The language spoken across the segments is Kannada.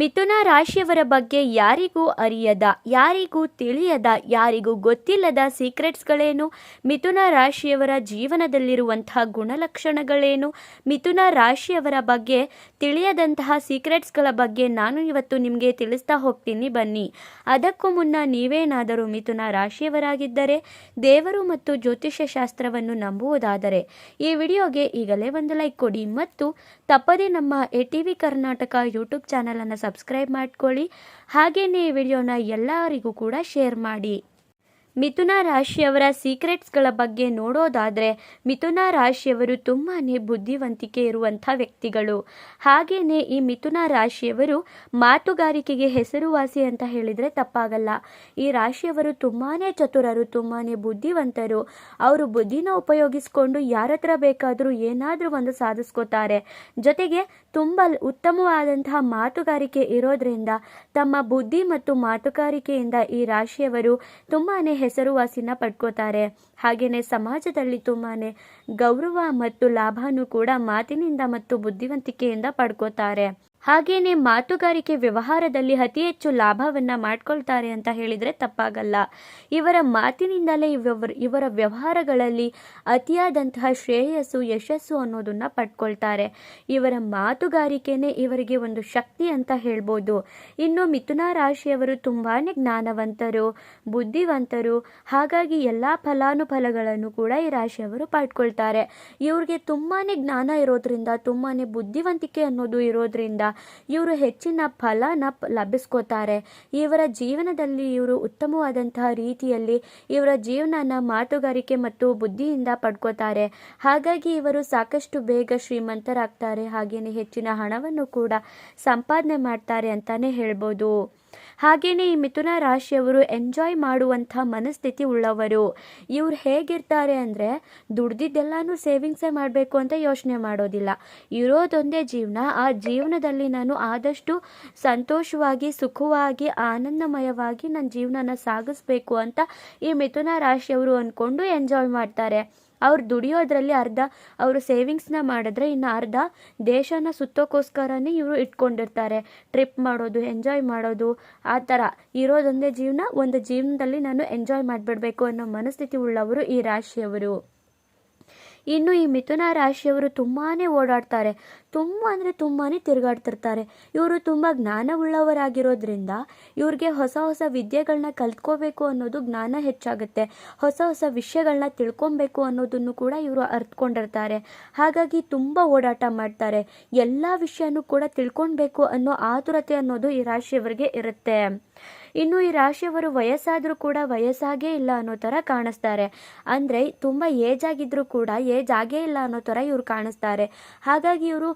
ಮಿಥುನ ರಾಶಿಯವರ ಬಗ್ಗೆ ಯಾರಿಗೂ ಅರಿಯದ, ಯಾರಿಗೂ ತಿಳಿಯದ, ಯಾರಿಗೂ ಗೊತ್ತಿಲ್ಲದ ಸೀಕ್ರೆಟ್ಸ್ಗಳೇನು? ಮಿಥುನ ರಾಶಿಯವರ ಜೀವನದಲ್ಲಿರುವಂತಹ ಗುಣಲಕ್ಷಣಗಳೇನು? ಮಿಥುನ ರಾಶಿಯವರ ಬಗ್ಗೆ ತಿಳಿಯದಂತಹ ಸೀಕ್ರೆಟ್ಸ್ಗಳ ಬಗ್ಗೆ ನಾನು ಇವತ್ತು ನಿಮಗೆ ತಿಳಿಸ್ತಾ ಹೋಗ್ತೀನಿ, ಬನ್ನಿ. ಅದಕ್ಕೂ ಮುನ್ನ ನೀವೇನಾದರೂ ಮಿಥುನ ರಾಶಿಯವರಾಗಿದ್ದರೆ, ದೇವರು ಮತ್ತು ಜ್ಯೋತಿಷ್ಯ ಶಾಸ್ತ್ರವನ್ನು ನಂಬುವುದಾದರೆ, ಈ ವಿಡಿಯೋಗೆ ಈಗಲೇ ಒಂದು ಲೈಕ್ ಕೊಡಿ ಮತ್ತು ತಪ್ಪದೇ ನಮ್ಮ A T V Karnataka YouTube ಚಾನಲನ್ನು ಸಬ್ಸ್ಕ್ರೈಬ್ ಮಾಡ್ಕೊಳ್ಳಿ. ಹಾಗೆಯೇ ಈ ವಿಡಿಯೋನ ಎಲ್ಲರಿಗೂ ಕೂಡ ಶೇರ್ ಮಾಡಿ. ಮಿಥುನ ರಾಶಿಯವರ ಸೀಕ್ರೆಟ್ಸ್ಗಳ ಬಗ್ಗೆ ನೋಡೋದಾದರೆ, ಮಿಥುನ ರಾಶಿಯವರು ತುಂಬಾ ಬುದ್ಧಿವಂತಿಕೆ ಇರುವಂಥ ವ್ಯಕ್ತಿಗಳು. ಹಾಗೆಯೇ ಈ ಮಿಥುನ ರಾಶಿಯವರು ಮಾತುಗಾರಿಕೆಗೆ ಹೆಸರುವಾಸಿ ಅಂತ ಹೇಳಿದರೆ ತಪ್ಪಾಗಲ್ಲ. ಈ ರಾಶಿಯವರು ತುಂಬಾ ಚತುರರು ತುಂಬಾ ಬುದ್ಧಿವಂತರು. ಅವರು ಬುದ್ಧಿನ ಉಪಯೋಗಿಸ್ಕೊಂಡು ಯಾರತ್ರ ಬೇಕಾದರೂ ಏನಾದರೂ ಒಂದು ಸಾಧಿಸ್ಕೋತಾರೆ. ಜೊತೆಗೆ ತುಂಬ ಉತ್ತಮವಾದಂತಹ ಮಾತುಗಾರಿಕೆ ಇರೋದ್ರಿಂದ ತಮ್ಮ ಬುದ್ಧಿ ಮತ್ತು ಮಾತುಗಾರಿಕೆಯಿಂದ ಈ ರಾಶಿಯವರು ತುಂಬಾ ಹೆಸರುವಾಸಿನ ಪಡ್ಕೋತಾರೆ. ಹಾಗೆಯೇ ಸಮಾಜದಲ್ಲಿ ತುಂಬಾ ಗೌರವ ಮತ್ತು ಲಾಭನೂ ಕೂಡ ಮಾತಿನಿಂದ ಮತ್ತು ಬುದ್ಧಿವಂತಿಕೆಯಿಂದ ಪಡ್ಕೋತಾರೆ. ಹಾಗೆಯೇ ಮಾತುಗಾರಿಕೆ ವ್ಯವಹಾರದಲ್ಲಿ ಅತಿ ಹೆಚ್ಚು ಲಾಭವನ್ನು ಮಾಡ್ಕೊಳ್ತಾರೆ ಅಂತ ಹೇಳಿದರೆ ತಪ್ಪಾಗಲ್ಲ. ಇವರ ಮಾತಿನಿಂದಲೇ ಇವರ ಇವರ ವ್ಯವಹಾರಗಳಲ್ಲಿ ಅತಿಯಾದಂತಹ ಶ್ರೇಯಸ್ಸು, ಯಶಸ್ಸು ಅನ್ನೋದನ್ನು ಪಡ್ಕೊಳ್ತಾರೆ. ಇವರ ಮಾತುಗಾರಿಕೆನೇ ಇವರಿಗೆ ಒಂದು ಶಕ್ತಿ ಅಂತ ಹೇಳ್ಬೋದು. ಇನ್ನು ಮಿಥುನ ರಾಶಿಯವರು ತುಂಬಾ ಜ್ಞಾನವಂತರು, ಬುದ್ಧಿವಂತರು, ಹಾಗಾಗಿ ಎಲ್ಲ ಫಲಾನುಫಲಗಳನ್ನು ಕೂಡ ಈ ರಾಶಿಯವರು ಪಡ್ಕೊಳ್ತಾರೆ. ಇವ್ರಿಗೆ ತುಂಬಾ ಜ್ಞಾನ ಇರೋದ್ರಿಂದ ತುಂಬಾ ಬುದ್ಧಿವಂತಿಕೆ ಅನ್ನೋದು ಇರೋದ್ರಿಂದ ಇವರು ಹೆಚ್ಚಿನ ಫಲನ ಲಭಿಸ್ಕೋತಾರೆ. ಇವರ ಜೀವನದಲ್ಲಿ ಇವರು ಉತ್ತಮವಾದಂತಹ ರೀತಿಯಲ್ಲಿ ಇವರ ಜೀವನನ ಮಾತುಗಾರಿಕೆ ಮತ್ತು ಬುದ್ಧಿಯಿಂದ ಪಡ್ಕೋತಾರೆ. ಹಾಗಾಗಿ ಇವರು ಸಾಕಷ್ಟು ಬೇಗ ಶ್ರೀಮಂತರಾಗ್ತಾರೆ. ಹಾಗೆಯೇ ಹೆಚ್ಚಿನ ಹಣವನ್ನು ಕೂಡ ಸಂಪಾದನೆ ಮಾಡ್ತಾರೆ ಅಂತಾನೆ ಹೇಳ್ಬೋದು. ಹಾಗೆಯೇ ಈ ಮಿಥುನ ರಾಶಿಯವರು ಎಂಜಾಯ್ ಮಾಡುವಂಥ ಮನಸ್ಥಿತಿ ಉಳ್ಳವರು. ಇವ್ರು ಹೇಗಿರ್ತಾರೆ ಅಂದರೆ ದುಡ್ದಿದ್ದೆಲ್ಲನೂ ಸೇವಿಂಗ್ಸೇ ಮಾಡಬೇಕು ಅಂತ ಯೋಚನೆ ಮಾಡೋದಿಲ್ಲ. ಇರೋದೊಂದೇ ಜೀವನ, ಆ ಜೀವನದಲ್ಲಿ ನಾನು ಆದಷ್ಟು ಸಂತೋಷವಾಗಿ, ಸುಖವಾಗಿ, ಆನಂದಮಯವಾಗಿ ನನ್ನ ಜೀವನನ ಸಾಗಿಸ್ಬೇಕು ಅಂತ ಈ ಮಿಥುನ ರಾಶಿಯವರು ಅಂದ್ಕೊಂಡು ಎಂಜಾಯ್ ಮಾಡ್ತಾರೆ. ಅವ್ರು ದುಡಿಯೋದ್ರಲ್ಲಿ ಅರ್ಧ ಅವರು ಸೇವಿಂಗ್ಸ್ನ ಮಾಡಿದ್ರೆ ಇನ್ನು ಅರ್ಧ ದೇಶನ ಸುತ್ತೋಕ್ಕೋಸ್ಕರನೇ ಇವರು ಇಟ್ಕೊಂಡಿರ್ತಾರೆ. ಟ್ರಿಪ್ ಮಾಡೋದು ಎಂಜಾಯ್ ಮಾಡೋದು, ಆ ಥರ ಇರೋದೊಂದೇ ಜೀವನ ಒಂದು ಜೀವನದಲ್ಲಿ ನಾನು ಎಂಜಾಯ್ ಮಾಡಿಬಿಡ್ಬೇಕು ಅನ್ನೋ ಮನಸ್ಥಿತಿ ಉಳ್ಳವರು ಈ ರಾಶಿಯವರು. ಇನ್ನು ಈ ಮಿಥುನ ರಾಶಿಯವರು ತುಂಬಾ ಓಡಾಡ್ತಾರೆ. ತುಂಬ ಅಂದರೆ ತುಂಬಾ ತಿರುಗಾಡ್ತಿರ್ತಾರೆ. ಇವರು ತುಂಬ ಜ್ಞಾನವುಳ್ಳವರಾಗಿರೋದ್ರಿಂದ ಇವ್ರಿಗೆ ಹೊಸ ಹೊಸ ವಿದ್ಯೆಗಳನ್ನ ಕಲ್ತ್ಕೋಬೇಕು ಅನ್ನೋದು ಜ್ಞಾನ ಹೆಚ್ಚಾಗುತ್ತೆ. ಹೊಸ ಹೊಸ ವಿಷಯಗಳನ್ನ ತಿಳ್ಕೊಬೇಕು ಅನ್ನೋದನ್ನು ಕೂಡ ಇವರು ಅರ್ಥಕೊಂಡಿರ್ತಾರೆ ಹಾಗಾಗಿ ತುಂಬ ಓಡಾಟ ಮಾಡ್ತಾರೆ. ಎಲ್ಲ ವಿಷಯನೂ ಕೂಡ ತಿಳ್ಕೊಳ್ಬೇಕು ಅನ್ನೋ ಆತುರತೆ ಅನ್ನೋದು ಈ ರಾಶಿಯವರಿಗೆ ಇರುತ್ತೆ. ಇನ್ನು ಈ ರಾಶಿಯವರು ವಯಸ್ಸಾದರೂ ಕೂಡ ವಯಸ್ಸಾಗೇ ಇಲ್ಲ ಅನ್ನೋ ಥರ ಕಾಣಿಸ್ತಾರೆ. ಅಂದರೆ ತುಂಬ ಏಜ್ ಆಗಿದ್ದರೂ ಕೂಡ ಏಜ್ ಆಗೇ ಇಲ್ಲ ಅನ್ನೋ ಥರ ಇವರು ಕಾಣಿಸ್ತಾರೆ. ಹಾಗಾಗಿ ಇವರು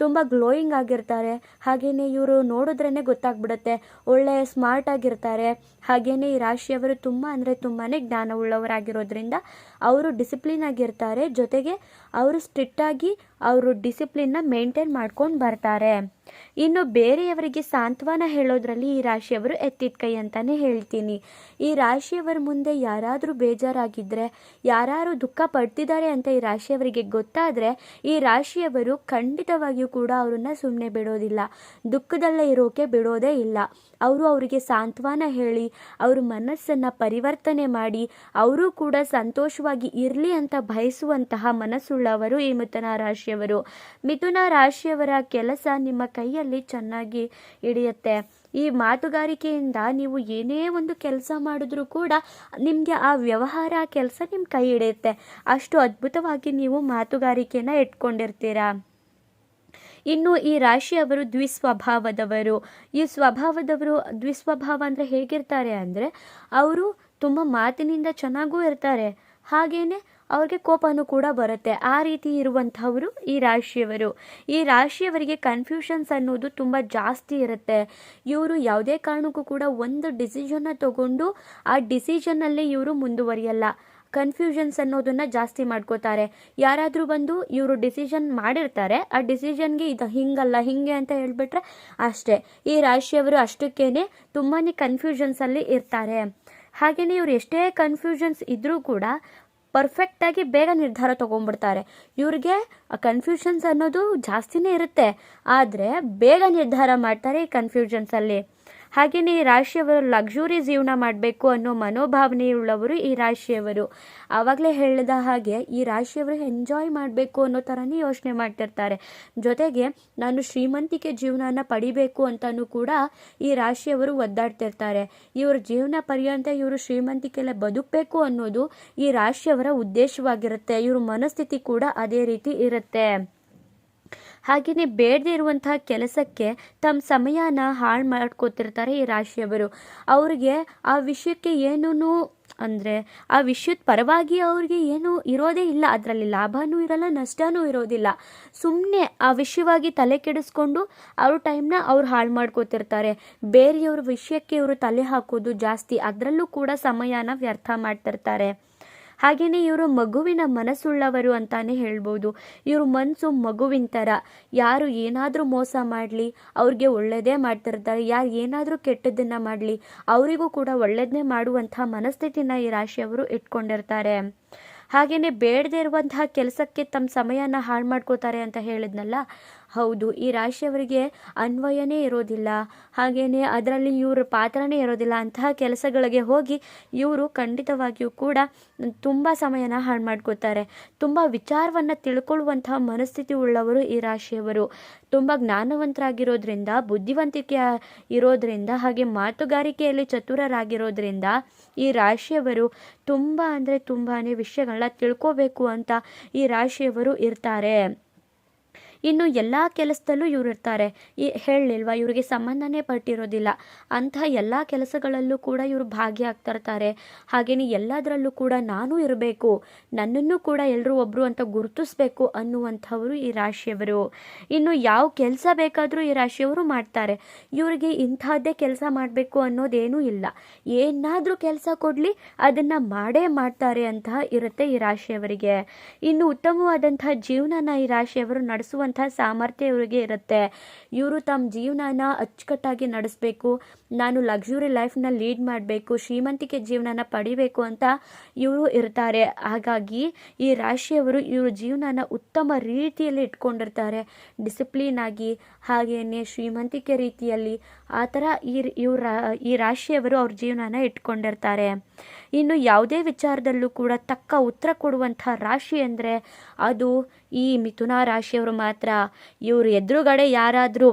ತುಂಬ ಗ್ಲೋಯಿಂಗ್ ಆಗಿರ್ತಾರೆ. ಹಾಗೆಯೇ ಇವರು ನೋಡಿದ್ರೇ ಗೊತ್ತಾಗ್ಬಿಡುತ್ತೆ. ಒಳ್ಳೆ ಸ್ಮಾರ್ಟ್ ಆಗಿರ್ತಾರೆ. ಹಾಗೆಯೇ ಈ ರಾಶಿಯವರು ತುಂಬ ಅಂದರೆ ತುಂಬಾ ಜ್ಞಾನವುಳ್ಳವರಾಗಿರೋದ್ರಿಂದ ಅವರು ಡಿಸಿಪ್ಲಿನ್ ಆಗಿರ್ತಾರೆ. ಜೊತೆಗೆ ಅವರು ಸ್ಟ್ರಿಕ್ಟಾಗಿ ಅವರು ಡಿಸಿಪ್ಲಿನ್ನ ಮೇಂಟೈನ್ ಮಾಡ್ಕೊಂಡು ಬರ್ತಾರೆ. ಇನ್ನು ಬೇರೆಯವರಿಗೆ ಸಾಂತ್ವನ ಹೇಳೋದ್ರಲ್ಲಿ ಈ ರಾಶಿಯವರು ಎತ್ತಿದ ಕೈ ಅಂತಲೇ ಹೇಳ್ತೀನಿ. ಈ ರಾಶಿಯವರ ಮುಂದೆ ಯಾರಾದರೂ ಬೇಜಾರಾಗಿದ್ದರೆ ಯಾರು ದುಃಖ ಪಡ್ತಿದ್ದಾರೆ ಅಂತ ಈ ರಾಶಿಯವರಿಗೆ ಗೊತ್ತಾದರೆ ಈ ರಾಶಿಯವರು ಖಂಡಿತವಾಗಿಯೂ ಕೂಡ ಅವರನ್ನು ಸುಮ್ಮನೆ ಬಿಡೋದಿಲ್ಲ. ದುಃಖದಲ್ಲೇ ಇರೋಕೆ ಬಿಡೋದೇ ಇಲ್ಲ. ಅವರು ಅವರಿಗೆ ಸಾಂತ್ವನ ಹೇಳಿ, ಅವ್ರ ಮನಸ್ಸನ್ನು ಪರಿವರ್ತನೆ ಮಾಡಿ, ಅವರು ಕೂಡ ಸಂತೋಷವಾಗಿ ಇರಲಿ ಅಂತ ಬಯಸುವಂತಹ ಮನಸ್ಸುಳ್ಳವರು ಈ ಮಿಥುನ ರಾಶಿಯವರು. ಮಿಥುನ ರಾಶಿಯವರ ಕೆಲಸ ನಿಮ್ಮ ಕೈಯಲ್ಲಿ ಚೆನ್ನಾಗಿ ಹಿಡಿಯುತ್ತೆ. ಈ ಮಾತುಗಾರಿಕೆಯಿಂದ ನೀವು ಏನೇ ಒಂದು ಕೆಲಸ ಮಾಡಿದ್ರೂ ಕೂಡ ನಿಮಗೆ ಆ ವ್ಯವಹಾರ ಕೆಲಸ ನಿಮ್ಮ ಕೈ ಹಿಡಿಯುತ್ತೆ. ಅಷ್ಟು ಅದ್ಭುತವಾಗಿ ನೀವು ಮಾತುಗಾರಿಕೆಯನ್ನು ಇಟ್ಕೊಂಡಿರ್ತೀರಾ. ಇನ್ನು ಈ ರಾಶಿಯವರು ದ್ವಿಸ್ವಭಾವದವರು. ಈ ಸ್ವಭಾವದವರು ದ್ವಿಸ್ವಭಾವ ಅಂದರೆ ಹೇಗಿರ್ತಾರೆ ಅಂದರೆ ಅವರು ತುಂಬ ಮಾತಿನಿಂದ ಚೆನ್ನಾಗೂ ಇರ್ತಾರೆ. ಹಾಗೆಯೇ ಅವ್ರಿಗೆ ಕೋಪನೂ ಕೂಡ ಬರುತ್ತೆ. ಆ ರೀತಿ ಇರುವಂಥವರು ಈ ರಾಶಿಯವರು. ಈ ರಾಶಿಯವರಿಗೆ ಕನ್ಫ್ಯೂಷನ್ಸ್ ಅನ್ನೋದು ತುಂಬ ಜಾಸ್ತಿ ಇರುತ್ತೆ. ಇವರು ಯಾವುದೇ ಕಾರಣಕ್ಕೂ ಕೂಡ ಒಂದು ಡಿಸಿಷನ್ನ ತಗೊಂಡು ಆ ಡಿಸಿಷನ್ನಲ್ಲೇ ಇವರು ಮುಂದುವರಿಯಲ್ಲ. ಕನ್ಫ್ಯೂಷನ್ಸ್ ಅನ್ನೋದನ್ನು ಜಾಸ್ತಿ ಮಾಡ್ಕೋತಾರೆ. ಯಾರಾದರೂ ಬಂದು ಇವರು ಡಿಸಿಷನ್ ಮಾಡಿರ್ತಾರೆ, ಆ ಡಿಸಿಷನ್ಗೆ ಇದು ಹಿಂಗಲ್ಲ, ಹಿಂಗೆ ಅಂತ ಹೇಳಿಬಿಟ್ರೆ ಅಷ್ಟೇ. ಈ ರಾಶಿಯವರು ಅಷ್ಟಕ್ಕೇ ತುಂಬಾ ಕನ್ಫ್ಯೂಷನ್ಸಲ್ಲಿ ಇರ್ತಾರೆ. ಹಾಗೆಯೇ ಇವರು ಎಷ್ಟೇ ಕನ್ಫ್ಯೂಷನ್ಸ್ ಇದ್ದರೂ ಕೂಡ ಪರ್ಫೆಕ್ಟಾಗಿ ಬೇಗ ನಿರ್ಧಾರ ತೊಗೊಂಡ್ಬಿಡ್ತಾರೆ. ಇವ್ರಿಗೆ ಕನ್ಫ್ಯೂಷನ್ಸ್ ಅನ್ನೋದು ಜಾಸ್ತಿನೇ ಇರುತ್ತೆ. ಆದರೆ ಬೇಗ ನಿರ್ಧಾರ ಮಾಡ್ತಾರೆ ಈ ಕನ್ಫ್ಯೂಷನ್ಸಲ್ಲಿ ಹಾಗೆಯೇ ಈ ರಾಶಿಯವರು ಲಕ್ಸುರಿ ಜೀವನ ಮಾಡಬೇಕು ಅನ್ನೋ ಮನೋಭಾವನೆಯುಳ್ಳವರು ಈ ರಾಶಿಯವರು. ಆವಾಗಲೇ ಹೇಳಿದ ಹಾಗೆ ಈ ರಾಶಿಯವರು ಎಂಜಾಯ್ ಮಾಡಬೇಕು ಅನ್ನೋ ಥರನೇ ಯೋಚನೆ ಮಾಡ್ತಿರ್ತಾರೆ. ಜೊತೆಗೆ ನಾನು ಶ್ರೀಮಂತಿಕೆ ಜೀವನನ ಪಡಿಬೇಕು ಅಂತಲೂ ಕೂಡ ಈ ರಾಶಿಯವರು ಒದ್ದಾಡ್ತಿರ್ತಾರೆ. ಇವ್ರ ಜೀವನ ಪರ್ಯಂತ ಇವರು ಶ್ರೀಮಂತಿಕೆಲ್ಲ ಬದುಕಬೇಕು ಅನ್ನೋದು ಈ ರಾಶಿಯವರ ಉದ್ದೇಶವಾಗಿರುತ್ತೆ. ಇವ್ರ ಮನಸ್ಥಿತಿ ಕೂಡ ಅದೇ ರೀತಿ ಇರುತ್ತೆ. ಹಾಗೆಯೇ ಬೇಡದೇ ಇರುವಂತಹ ಕೆಲಸಕ್ಕೆ ತಮ್ಮ ಸಮಯನ ಹಾಳು ಮಾಡ್ಕೋತಿರ್ತಾರೆ ಈ ರಾಶಿಯವರು. ಅವ್ರಿಗೆ ಆ ವಿಷಯಕ್ಕೆ ಏನೂ ಅಂದರೆ ಆ ವಿಷಯದ ಪರವಾಗಿ ಅವ್ರಿಗೆ ಏನು ಇರೋದೇ ಇಲ್ಲ. ಅದರಲ್ಲಿ ಲಾಭವೂ ಇರಲ್ಲ ನಷ್ಟವೂ ಇರೋದಿಲ್ಲ. ಸುಮ್ಮನೆ ಆ ವಿಷಯವಾಗಿ ತಲೆ ಕೆಡಿಸ್ಕೊಂಡು ಅವ್ರ ಟೈಮ್ನ ಅವ್ರು ಹಾಳು ಮಾಡ್ಕೋತಿರ್ತಾರೆ. ಬೇರೆಯವ್ರ ವಿಷಯಕ್ಕೆ ಇವರು ತಲೆ ಹಾಕೋದು ಜಾಸ್ತಿ. ಅದರಲ್ಲೂ ಕೂಡ ಸಮಯನ ವ್ಯರ್ಥ ಮಾಡ್ತಿರ್ತಾರೆ. ಹಾಗೆಯೇ ಇವರು ಮಗುವಿನ ಮನಸ್ಸುಳ್ಳವರು ಅಂತಾನೆ ಹೇಳ್ಬೋದು. ಇವ್ರ ಮನಸ್ಸು ಮಗುವಿನ ಥರ ಯಾರು ಏನಾದರೂ ಮೋಸ ಮಾಡಲಿ, ಅವ್ರಿಗೆ ಒಳ್ಳೆಯದೇ ಮಾಡ್ತಿರ್ತಾರೆ. ಯಾರು ಏನಾದರೂ ಕೆಟ್ಟದ್ದನ್ನು ಮಾಡಲಿ, ಅವರಿಗೂ ಕೂಡ ಒಳ್ಳೆಯದನ್ನೇ ಮಾಡುವಂಥ ಮನಸ್ಥಿತಿನ ಈ ರಾಶಿಯವರು ಇಟ್ಕೊಂಡಿರ್ತಾರೆ. ಹಾಗೆಯೇ ಬೇಡದೇ ಇರುವಂತಹ ಕೆಲಸಕ್ಕೆ ತಮ್ಮ ಸಮಯನ ಹಾಳು ಮಾಡ್ಕೋತಾರೆ ಅಂತ ಹೇಳಿದ್ನಲ್ಲ ಹೌದು, ಈ ರಾಶಿಯವರಿಗೆ ಅನ್ವಯನೇ ಇರೋದಿಲ್ಲ. ಹಾಗೆಯೇ ಅದರಲ್ಲಿ ಇವ್ರ ಪಾತ್ರನೇ ಇರೋದಿಲ್ಲ. ಅಂತಹ ಕೆಲಸಗಳಿಗೆ ಹೋಗಿ ಇವರು ಖಂಡಿತವಾಗಿಯೂ ಕೂಡ ತುಂಬ ಸಮಯನ ಹಾಳು ಮಾಡ್ಕೋತಾರೆ. ತುಂಬ ವಿಚಾರವನ್ನು ತಿಳ್ಕೊಳ್ಳುವಂತಹ ಮನಸ್ಥಿತಿ ಉಳ್ಳವರು ಈ ರಾಶಿಯವರು. ತುಂಬ ಜ್ಞಾನವಂತರಾಗಿರೋದ್ರಿಂದ, ಬುದ್ಧಿವಂತಿಕೆ ಇರೋದ್ರಿಂದ, ಹಾಗೆ ಮಾತುಗಾರಿಕೆಯಲ್ಲಿ ಚತುರರಾಗಿರೋದ್ರಿಂದ ಈ ರಾಶಿಯವರು ತುಂಬ ಅಂದರೆ ತುಂಬಾ ವಿಷಯಗಳನ್ನ ತಿಳ್ಕೋಬೇಕು ಅಂತ ಈ ರಾಶಿಯವರು ಇರ್ತಾರೆ. ಇನ್ನು ಎಲ್ಲ ಕೆಲಸದಲ್ಲೂ ಇವ್ರು ಇರ್ತಾರೆ. ಈ ಹೇಳಲಿಲ್ವಾ, ಇವರಿಗೆ ಸಂಬಂಧನೇ ಪಟ್ಟಿರೋದಿಲ್ಲ. ಅಂತಹ ಎಲ್ಲ ಕೆಲಸಗಳಲ್ಲೂ ಕೂಡ ಇವರು ಭಾಗಿಯಾಗ್ತಿರ್ತಾರೆ ಹಾಗೆಯೇ ಎಲ್ಲದರಲ್ಲೂ ಕೂಡ ನಾನು ಇರಬೇಕು, ನನ್ನನ್ನು ಕೂಡ ಎಲ್ಲರೂ ಒಬ್ಬರು ಅಂತ ಗುರುತಿಸ್ಬೇಕು ಅನ್ನುವಂಥವರು ಈ ರಾಶಿಯವರು. ಇನ್ನು ಯಾವ ಕೆಲಸ ಬೇಕಾದರೂ ಈ ರಾಶಿಯವರು ಮಾಡ್ತಾರೆ. ಇವರಿಗೆ ಇಂಥದ್ದೇ ಕೆಲಸ ಮಾಡಬೇಕು ಅನ್ನೋದೇನೂ ಇಲ್ಲ. ಏನಾದರೂ ಕೆಲಸ ಕೊಡಲಿ, ಅದನ್ನು ಮಾಡೇ ಮಾಡ್ತಾರೆ ಅಂತ ಇರುತ್ತೆ ಈ ರಾಶಿಯವರಿಗೆ. ಇನ್ನು ಉತ್ತಮವಾದಂತಹ ಜೀವನನ ಈ ರಾಶಿಯವರು ನಡೆಸುವಂಥ ಸಾಮರ್ಥ್ಯ ಇವರಿಗೆ ಇರುತ್ತೆ. ಇವರು ತಮ್ಮ ಜೀವನನ ಅಚ್ಚುಕಟ್ಟಾಗಿ ನಡೆಸಬೇಕು. ನಾನು ಲಕ್ಸುರಿ ಲೈಫ್ನ ಲೀಡ್ ಮಾಡಬೇಕು, ಶ್ರೀಮಂತಿಕೆ ಜೀವನನ ಪಡಿಬೇಕು ಅಂತ ಇವರು ಇರ್ತಾರೆ. ಹಾಗಾಗಿ ಈ ರಾಶಿಯವರು ಇವರು ಜೀವನನ ಉತ್ತಮ ರೀತಿಯಲ್ಲಿ ಇಟ್ಕೊಂಡಿರ್ತಾರೆ. ಡಿಸಿಪ್ಲಿನ್ ಆಗಿ ಹಾಗೆಯೇ ಶ್ರೀಮಂತಿಕೆ ರೀತಿಯಲ್ಲಿ ಆ ಥರ ಈ, ಇವ್ರ, ಈ ರಾಶಿಯವರು ಅವ್ರ ಜೀವನನ ಇಟ್ಕೊಂಡಿರ್ತಾರೆ. ಇನ್ನು ಯಾವುದೇ ವಿಚಾರದಲ್ಲೂ ಕೂಡ ತಕ್ಕ ಉತ್ತರ ಕೊಡುವಂಥ ರಾಶಿ ಅಂದರೆ ಅದು ಈ ಮಿಥುನ ರಾಶಿಯವರು ಮಾತ್ರ. ಇವರು ಎದುರುಗಡೆ ಯಾರಾದರೂ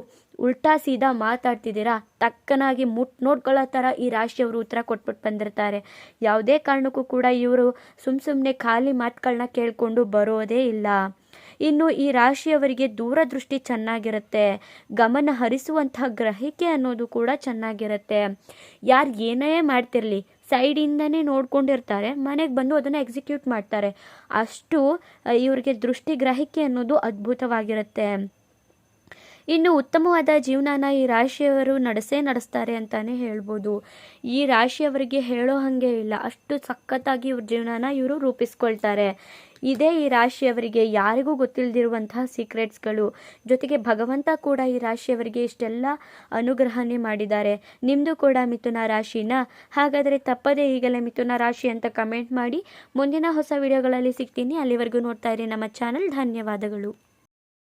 ಉಲ್ಟಾ ಸೀದಾ ಮಾತಾಡ್ತಿದ್ದೀರಾ, ತಕ್ಕನಾಗಿ ಮುಟ್ ನೋಡ್ಕೊಳ್ಳೋ ಥರ ಈ ರಾಶಿಯವರು ಉತ್ತರ ಕೊಟ್ಬಿಟ್ಟು ಬಂದಿರ್ತಾರೆ. ಯಾವುದೇ ಕಾರಣಕ್ಕೂ ಕೂಡ ಇವರು ಸುಮ್ಮ ಸುಮ್ಮನೆ ಖಾಲಿ ಮಾತುಗಳನ್ನ ಕೇಳಿಕೊಂಡು ಬರೋದೇ ಇಲ್ಲ. ಇನ್ನು ಈ ರಾಶಿಯವರಿಗೆ ದೂರದೃಷ್ಟಿ ಚೆನ್ನಾಗಿರುತ್ತೆ. ಗಮನ ಹರಿಸುವಂತಹ ಗ್ರಹಿಕೆ ಅನ್ನೋದು ಕೂಡ ಚೆನ್ನಾಗಿರುತ್ತೆ. ಯಾರು ಏನೇ ಮಾಡ್ತಿರಲಿ ಸೈಡಿಂದನೇ ನೋಡ್ಕೊಂಡಿರ್ತಾರೆ, ಮನೆಗೆ ಬಂದು ಅದನ್ನು ಎಕ್ಸಿಕ್ಯೂಟ್ ಮಾಡ್ತಾರೆ. ಅಷ್ಟು ಇವರಿಗೆ ದೃಷ್ಟಿ ಗ್ರಹಿಕೆ ಅನ್ನೋದು ಅದ್ಭುತವಾಗಿರುತ್ತೆ. ಇನ್ನು ಉತ್ತಮವಾದ ಜೀವನನ ಈ ರಾಶಿಯವರು ನಡೆಸೇ ನಡೆಸ್ತಾರೆ ಅಂತಲೇ ಹೇಳ್ಬೋದು. ಈ ರಾಶಿಯವರಿಗೆ ಹೇಳೋ ಹಾಗೆ ಇಲ್ಲ. ಅಷ್ಟು ಸಖತ್ತಾಗಿ ಇವ್ರ ಜೀವನನ ಇವರು ರೂಪಿಸ್ಕೊಳ್ತಾರೆ. ಇದೇ ಈ ರಾಶಿಯವರಿಗೆ ಯಾರಿಗೂ ಗೊತ್ತಿಲ್ಲದಿರುವಂತಹ ಸೀಕ್ರೆಟ್ಸ್ಗಳು ಜೊತೆಗೆ ಭಗವಂತ ಕೂಡ ಈ ರಾಶಿಯವರಿಗೆ ಇಷ್ಟೆಲ್ಲ ಅನುಗ್ರಹನೇ ಮಾಡಿದ್ದಾರೆ. ನಿಮ್ಮದು ಕೂಡ ಮಿಥುನ ರಾಶಿನ. ಹಾಗಾದರೆ ತಪ್ಪದೇ ಈಗಲೇ ಮಿಥುನ ರಾಶಿ ಅಂತ ಕಮೆಂಟ್ ಮಾಡಿ ಮುಂದಿನ ಹೊಸ ವಿಡಿಯೋಗಳಲ್ಲಿ ಸಿಗ್ತೀನಿ. ಅಲ್ಲಿವರೆಗೂ ನೋಡ್ತಾ ಇರಿ ನಮ್ಮ ಚಾನಲ್ ಧನ್ಯವಾದಗಳು.